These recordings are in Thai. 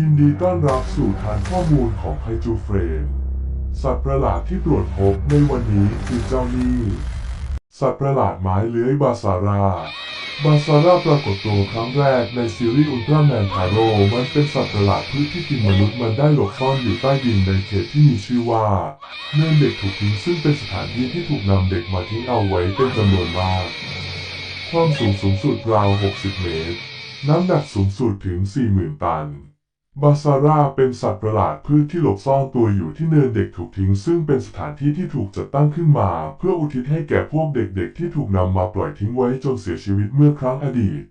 ยินดีต้อนรับสู่ฐานข้อมูลของไคจูเฟรม สัตว์ประหลาดที่ตรวจพบในวันนี้คือเจ้านี่สัตว์ประหลาดไม้เลื้อยบาซาร่า บาซาร่าปรากฏตัวครั้งแรกในซีรีส์อุลตร้าแมนทาโร่มันเป็นสัตว์ประหลาดพืชที่กินมนุษย์มันได้หลบซ่อนอยู่ใต้ดินในเขตที่มีชื่อว่า เนินเด็กถูกทิ้งซึ่งเป็นสถานที่ที่ถูกนำเด็กมาทิ้งเอาไว้เป็นจำนวนมาก ความสูงสูงสุดราว 60 เมตร น้ำหนักสูงสุดถึง 40,000 ตัน บาซาร่าเป็นสัตว์ประหลาดพืชที่หลบซ่อนตัวอยู่ที่เนินเด็กถูกทิ้ง ซึ่งเป็นสถานที่ที่ถูกจัดตั้งขึ้นมา เพื่ออุทิศให้แก่พวกเด็กๆ ที่ถูกนำมาปล่อยทิ้งไว้จนเสียชีวิตเมื่อครั้งอดีต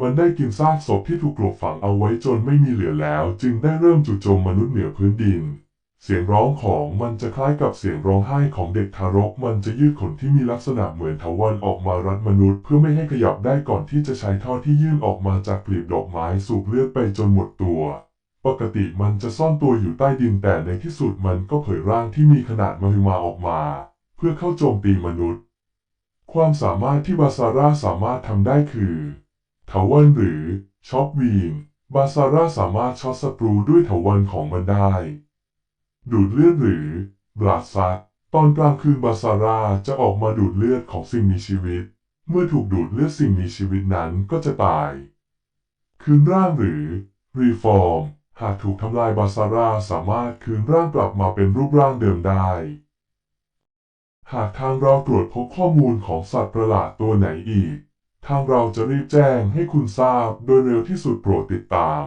มันได้กินซากศพที่ถูกกลบฝังเอาไว้จนไม่มีเหลือแล้ว จึงได้เริ่มจู่โจมมนุษย์เหนือพื้นดิน เสียงร้องของมันจะคล้ายกับเสียงร้องไห้ของเด็กทารก มันจะยืดขนที่มีลักษณะเหมือนทวันออกมารัดมนุษย์ เพื่อไม่ให้ขยับได้ก่อนที่จะใช้ท่อที่ยื่นออกมาจากกลีบดอกไม้สูบเลือดไปจนหมดตัว ปกติมันจะซ่อนตัวอยู่ใต้ดินแต่ในที่สุดมันก็เผยร่างที่มีขนาดมหึมาออกมา เพื่อเข้าโจมตีมนุษย์ ความสามารถที่บาซาร่าสามารถทำได้คือเถาวันหรือช็อปวีนบาซาร่าสามารถช็อตศัตรูด้วยเถาวันของมันได้ ดูดเลือดหรือบลาซัตตอนกลางคืนบาซาร่าจะออกมาดูดเลือดของสิ่งมีชีวิต เมื่อถูกดูดเลือดสิ่งมีชีวิตนั้นก็จะตาย คืนร่างหรือรีฟอร์ม หากถูกทำลายบาซาร่าสามารถคืนร่างกลับมาเป็นรูปร่างเดิมได้ หากทางเราตรวจพบข้อมูลของสัตว์ประหลาดตัวไหนอีก ทางเราจะรีบแจ้งให้คุณทราบโดยเร็วที่สุดโปรดติดตาม